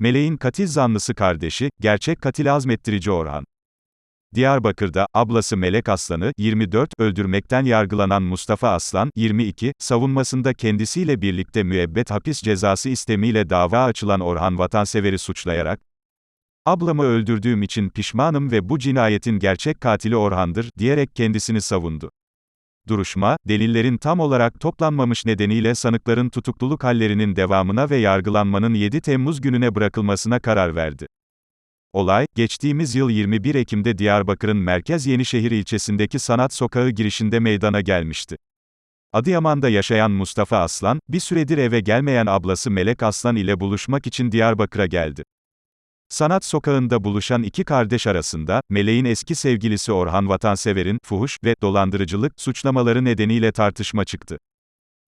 Meleğin katil zanlısı kardeşi, gerçek katil azmettirici Orhan. Diyarbakır'da, ablası Melek Aslan'ı, 24, öldürmekten yargılanan Mustafa Aslan, 22, savunmasında kendisiyle birlikte müebbet hapis cezası istemiyle dava açılan Orhan Vatansever'i suçlayarak, Ablamı öldürdüğüm için pişmanım ve bu cinayetin gerçek katili Orhan'dır, diyerek kendisini savundu. Duruşma, delillerin tam olarak toplanmamış nedeniyle sanıkların tutukluluk hallerinin devamına ve yargılanmanın 7 Temmuz gününe bırakılmasına karar verdi. Olay, geçtiğimiz yıl 21 Ekim'de Diyarbakır'ın Merkez Yenişehir ilçesindeki Sanat Sokağı girişinde meydana gelmişti. Adıyaman'da yaşayan Mustafa Aslan, bir süredir eve gelmeyen ablası Melek Aslan ile buluşmak için Diyarbakır'a geldi. Sanat sokağında buluşan iki kardeş arasında, Meleğin eski sevgilisi Orhan Vatansever'in, fuhuş ve dolandırıcılık suçlamaları nedeniyle tartışma çıktı.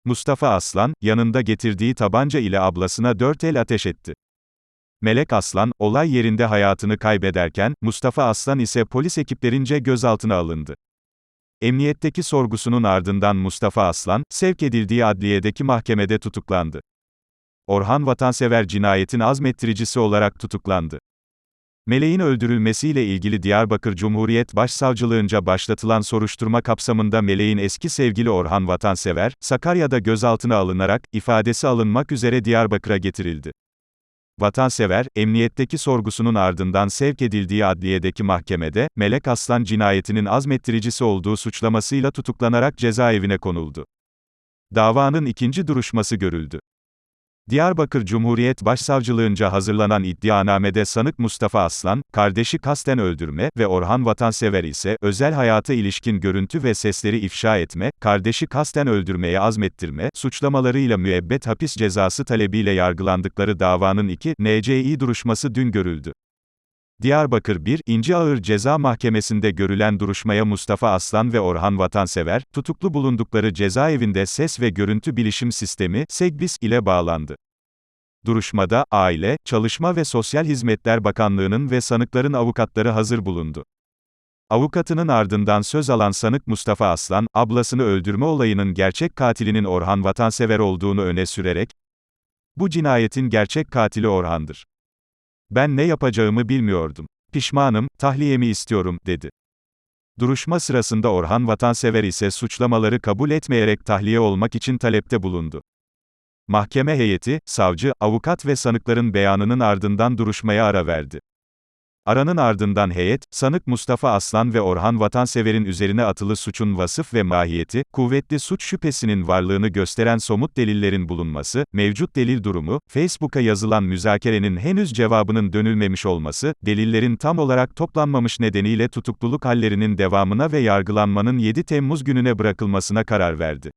Mustafa Aslan, yanında getirdiği tabanca ile ablasına dört el ateş etti. Melek Aslan, olay yerinde hayatını kaybederken, Mustafa Aslan ise polis ekiplerince gözaltına alındı. Emniyetteki sorgusunun ardından Mustafa Aslan, sevk edildiği adliyedeki mahkemede tutuklandı. Orhan Vatansever cinayetin azmettiricisi olarak tutuklandı. Meleğin öldürülmesiyle ilgili Diyarbakır Cumhuriyet Başsavcılığınca başlatılan soruşturma kapsamında Meleğin eski sevgili Orhan Vatansever, Sakarya'da gözaltına alınarak, ifadesi alınmak üzere Diyarbakır'a getirildi. Vatansever, emniyetteki sorgusunun ardından sevk edildiği adliyedeki mahkemede, Melek Aslan cinayetinin azmettiricisi olduğu suçlamasıyla tutuklanarak cezaevine konuldu. Davanın ikinci duruşması görüldü. Diyarbakır Cumhuriyet Başsavcılığınca hazırlanan iddianamede sanık Mustafa Aslan, kardeşi kasten öldürme ve Orhan Vatansever ise özel hayata ilişkin görüntü ve sesleri ifşa etme, kardeşi kasten öldürmeye azmettirme suçlamalarıyla müebbet hapis cezası talebiyle yargılandıkları davanın 2 NCİ duruşması dün görüldü. Diyarbakır 1. İnci Ağır Ceza Mahkemesi'nde görülen duruşmaya Mustafa Aslan ve Orhan Vatansever, tutuklu bulundukları cezaevinde ses ve görüntü bilişim sistemi, SEGBİS ile bağlandı. Duruşmada, Aile, Çalışma ve Sosyal Hizmetler Bakanlığı'nın ve sanıkların avukatları hazır bulundu. Avukatının ardından söz alan sanık Mustafa Aslan, ablasını öldürme olayının gerçek katilinin Orhan Vatansever olduğunu öne sürerek, bu cinayetin gerçek katili Orhan'dır. Ben ne yapacağımı bilmiyordum. Pişmanım, tahliyemi istiyorum, dedi. Duruşma sırasında Orhan Vatansever ise suçlamaları kabul etmeyerek tahliye olmak için talepte bulundu. Mahkeme heyeti, savcı, avukat ve sanıkların beyanının ardından duruşmaya ara verdi. Aranın ardından heyet, sanık Mustafa Aslan ve Orhan Vatansever'in üzerine atılı suçun vasıf ve mahiyeti, kuvvetli suç şüphesinin varlığını gösteren somut delillerin bulunması, mevcut delil durumu, Facebook'a yazılan müzakerenin henüz cevabının dönülmemiş olması, delillerin tam olarak toplanmamış nedeniyle tutukluluk hallerinin devamına ve yargılanmanın 7 Temmuz gününe bırakılmasına karar verdi.